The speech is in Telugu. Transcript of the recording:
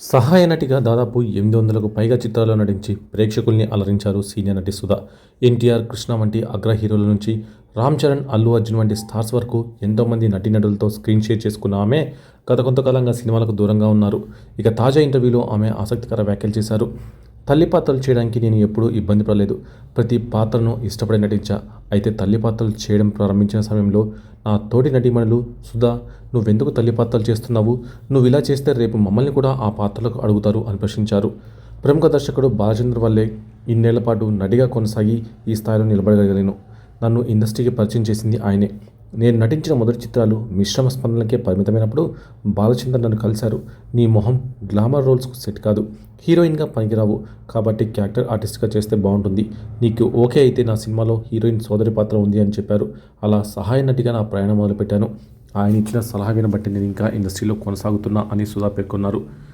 సహాయ నటిగా దాదాపు ఎనిమిది వందలకు పైగా చిత్రాల్లో నటించి ప్రేక్షకుల్ని అలరించారు సీనియర్ నటి సుధా. ఎన్టీఆర్ కృష్ణ వంటి అగ్ర హీరోల నుంచి రామ్ చరణ్ అల్లు అర్జున్ వంటి స్టార్స్ వరకు ఎంతోమంది నటీనటులతో స్క్రీన్ షేర్ చేసుకున్న ఆమె గత కొంతకాలంగా సినిమాలకు దూరంగా ఉన్నారు. ఇక తాజా ఇంటర్వ్యూలో ఆమె ఆసక్తికర వ్యాఖ్యలు చేశారు. తల్లి పాత్రలు చేయడానికి నేను ఎప్పుడూ ఇబ్బంది పడలేదు. ప్రతి పాత్రను ఇష్టపడి నటించా. అయితే తల్లి పాత్రలు చేయడం ప్రారంభించిన సమయంలో నా తోటి నటీమణులు సుధా నువ్వెందుకు తల్లి పాత్రలు చేస్తున్నావు? నువ్వు ఇలా చేస్తే రేపు మమ్మల్ని కూడా ఆ పాత్రలకు అడుగుతారు అని ప్రశ్నించారు. ప్రముఖ దర్శకుడు బాలచంద్ర వల్లే ఇన్నేళ్ళ పాటు నటిగా కొనసాగి ఈ స్థాయిలో నిలబడగలిగాను. నన్ను ఇండస్ట్రీకి పరిచయం చేసింది ఆయనే. నేను నటించిన మొదటి చిత్రాలు మిశ్రమ స్పందనలకే పరిమితమైనప్పుడు బాలచంద్ర నన్ను కలిశారు. నీ మొహం గ్లామర్ రోల్స్కు సెట్ కాదు. హీరోయిన్గా పనికిరావు. కాబట్టి క్యారెక్టర్ ఆర్టిస్ట్గా చేస్తే బాగుంటుంది. నీకు ఓకే అయితే నా సినిమాలో హీరోయిన్ సోదరి పాత్ర ఉంది అని చెప్పారు. అలా సహాయ నటిగా నా ప్రయాణం మొదలుపెట్టాను. ఆయన ఇచ్చిన సలహా వినబట్టి నేను ఇంకా ఇండస్ట్రీలో కొనసాగుతున్నా అని సుధా పేర్కొన్నారు.